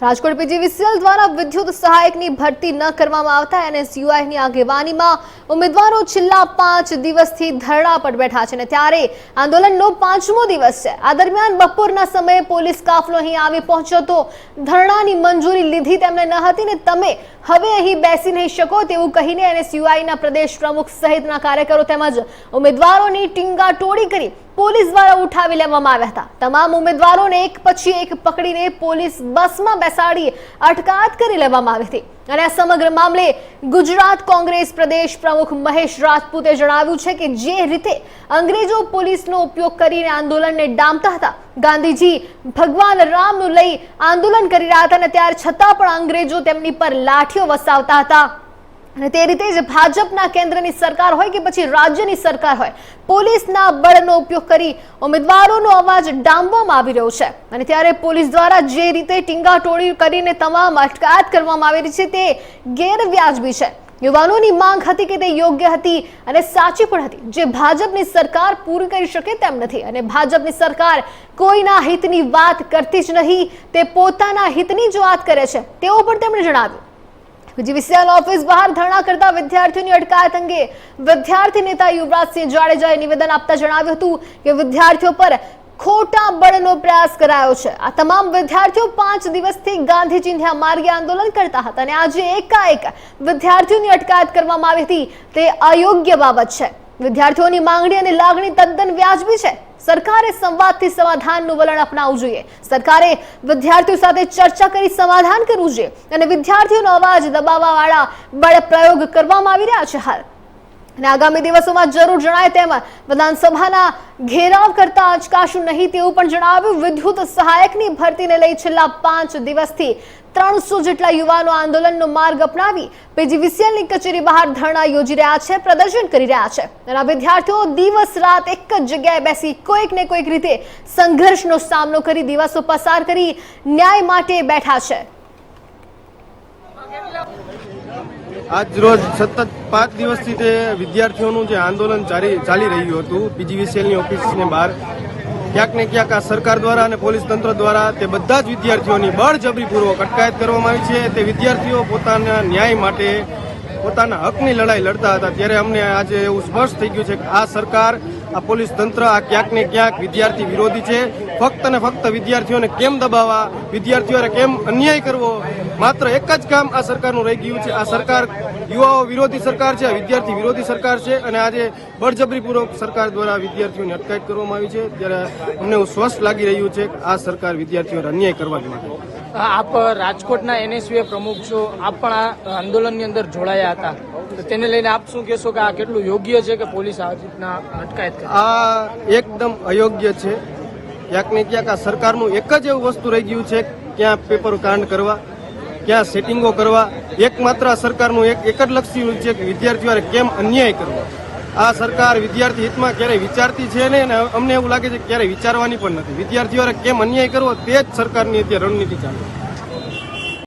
Rajkot PGVCL દ્વારા વિદ્યુત સહાયકની ભરતી ન કરવામાં આવતા એનએસયુઆઈની આગેવાનીમાં ઉમેદવારો છેલ્લા પાંચ દિવસથી ધરણા પર બેઠા છે અને ત્યારે આંદોલનનો પાંચમો દિવસ છે. આ દરમિયાન બપોરના સમયે પોલીસ કાફલો અહીં આવી પહોંચ્યો તો ધરણાની મંજૂરી લીધી તેમણે ન હતી ને તમે હવે અહીં બેસી નહીં શકો તેવું કહીને એનએસયુઆઈના પ્રદેશ પ્રમુખ સહિતના કાર્યકરો તેમજ ઉમેદવારોની ટીંગાટોળી કરી પોલીસ દ્વારા ઉઠાવી લેવામાં આવ્યા હતા. તમામ ઉમેદવારોને એક પછી એક પકડીને પોલીસ બસમાં બેસાડી અટકાયત કરી લેવામાં આવી હતી. અને આ સમગ્ર મામલે ગુજરાત કોંગ્રેસ પ્રદેશ પ્રમુખ મહેશ રાજપૂતે જણાવ્યું છે કે જે રીતે અંગ્રેજો પોલીસનો ઉપયોગ કરીને આંદોલનને ડામતા હતા, ગાંધીજી ભગવાન રામનું લઈ આંદોલન કરી રહ્યા હતા અને ત્યાર છતાં પણ અંગ્રેજો તેમની પર લાઠીઓ વસાવતા હતા. અને તે રીતે જ ભાજપના કેન્દ્રની સરકાર હોય કે પછી રાજ્યની સરકાર હોય, પોલીસના બળનો ઉપયોગ કરી ઉમેદવારોનો અવાજ ડામવામાં આવી રહ્યો છે. અને ત્યારે પોલીસ દ્વારા જે રીતે ટીંગાટોળી કરીને તમામ અટકાયત કરવામાં આવી રહી છે તે ગેરવ્યાજબી છે. યુવાનોની માંગ હતી કે તે યોગ્ય હતી અને સાચી પણ હતી. જે ભાજપની સરકાર પૂરી કરી શકે તેમ નથી. અને ભાજપની સરકાર કોઈના હિતની વાત કરતી જ નહીં, તે પોતાના હિતની જ વાત કરે છે. તેવું પણ તેમણે જણાવ્યું. પીજીવીસીએલ ઓફિસ બહાર ધરણા કરતા વિદ્યાર્થીઓની અટકાયત અંગે વિદ્યાર્થી નેતા યુવરાજસિંહ જાડેજાએ નિવેદન આપતા જણાવ્યું હતું કે વિદ્યાર્થીઓ પર ખોટા બળનો પ્રયાસ કરાયો છે. આ તમામ વિદ્યાર્થીઓ પાંચ દિવસથી ગાંધી ચિંધ્યા માર્ગે આંદોલન કરતા હતા અને આજે એકાએક વિદ્યાર્થીઓની અટકાયત કરવામાં આવી હતી. તે અયોગ્ય બાબત છે. વિદ્યાર્થીઓની માંગણી અને લાગણી તદ્દન વ્યાજબી છે. સરકારે સંવાદથી સમાધાનનું વલણ અપનાવવું જોઈએ. સરકારે વિદ્યાર્થીઓ સાથે ચર્ચા કરી સમાધાન કરવું જોઈએ અને વિદ્યાર્થીઓનો અવાજ દબાવવાવાળા બળ પ્રયોગ કરવામાં આવી રહ્યા છે હાલ. અને આગામી દિવસોમાં જરૂર જણાય તેમ વિધાનસભાના ઘેરાવ કરતા અચકાશું નહીં તેવું પણ જણાવ્યું. વિદ્યુત સહાયકની ભરતીને લઈ છેલ્લા પાંચ દિવસથી ત્રણસો જેટલા યુવાનો આંદોલનનો માર્ગ અપનાવી પીજીવીસીએલની કચેરી બહાર ધરણા યોજી રહ્યા છે, પ્રદર્શન કરી રહ્યા છે. અને વિદ્યાર્થીઓ દિવસ રાત એક જ જગ્યાએ બેસી કોઈક ને કોઈક રીતે સંઘર્ષનો સામનો કરી દિવસો પસાર કરી ન્યાય માટે બેઠા છે. આજ રોજ સતત પાંચ દિવસથી તે વિદ્યાર્થીઓનું જે આંદોલન ચાલી ચાલી રહ્યું હતું, પીજીવીસીએલની ઓફિસની બહાર, ક્યાંક ને ક્યાંક આ સરકાર દ્વારા અને પોલીસ તંત્ર દ્વારા તે બધા જ વિદ્યાર્થીઓની બળજબરીપૂર્વક અટકાયત કરવામાં આવી છે. તે વિદ્યાર્થીઓ પોતાના ન્યાય માટે, પોતાના હકની લડાઈ લડતા હતા. ત્યારે અમને આજે એવું સ્પષ્ટ થઈ ગયું છે કે આ સરકાર આ પોલીસ તંત્ર આ ક્યાંક ને ક્યાંક વિદ્યાર્થી વિરોધી છે. ફક્ત ને ફક્ત વિદ્યાર્થીઓને કેમ દબાવવા, વિદ્યાર્થીઓને કેમ અન્યાય કરવો? માત્ર એક જ કામ આ સરકારનું રહી ગયું છે. આ સરકાર યુવાઓ વિરોધી સરકાર છે વિદ્યાર્થી વિરોધી સરકાર છે અને આજે બળજબરીપૂર્વક સરકાર દ્વારા વિદ્યાર્થીઓની અટકાયત કરવામાં આવી છે. ત્યારે અમને સ્વસ્થ લાગી રહ્યું છે આ સરકાર વિદ્યાર્થીઓને અન્યાય કરવા જ માંગે આપ રાજકોટના એનએસયુએ પ્રમુખ છો. આપ પણ આ આંદોલનની અંદર જોડાયા હતા. તેને લઈને આપ શું કહેશો કે આ કેટલું યોગ્ય છે કે પોલીસ આ રીતના અટકાયત આ એકદમ અયોગ્ય છે. ક્યાંક ને ક્યાંક આ સરકારનું એક જ એવું વસ્તુ રહી ગયું છે, ક્યાં પેપર કાંડ કરવા, ક્યાં સેટિંગો કરવા. એકમાત્ર સરકારનું એક એક જ લક્ષ્ય છે કે વિદ્યાર્થીઓને કેમ અન્યાય કરવો. આ સરકાર વિદ્યાર્થી હિતમાં ક્યારેય વિચારતી છે ને અમને એવું લાગે છે કે ક્યારેય વિચારવાની પણ નથી. વિદ્યાર્થીઓને કેમ અન્યાય કરવો, તે જ સરકારની અત્યારે રણનીતિ ચાલે છે.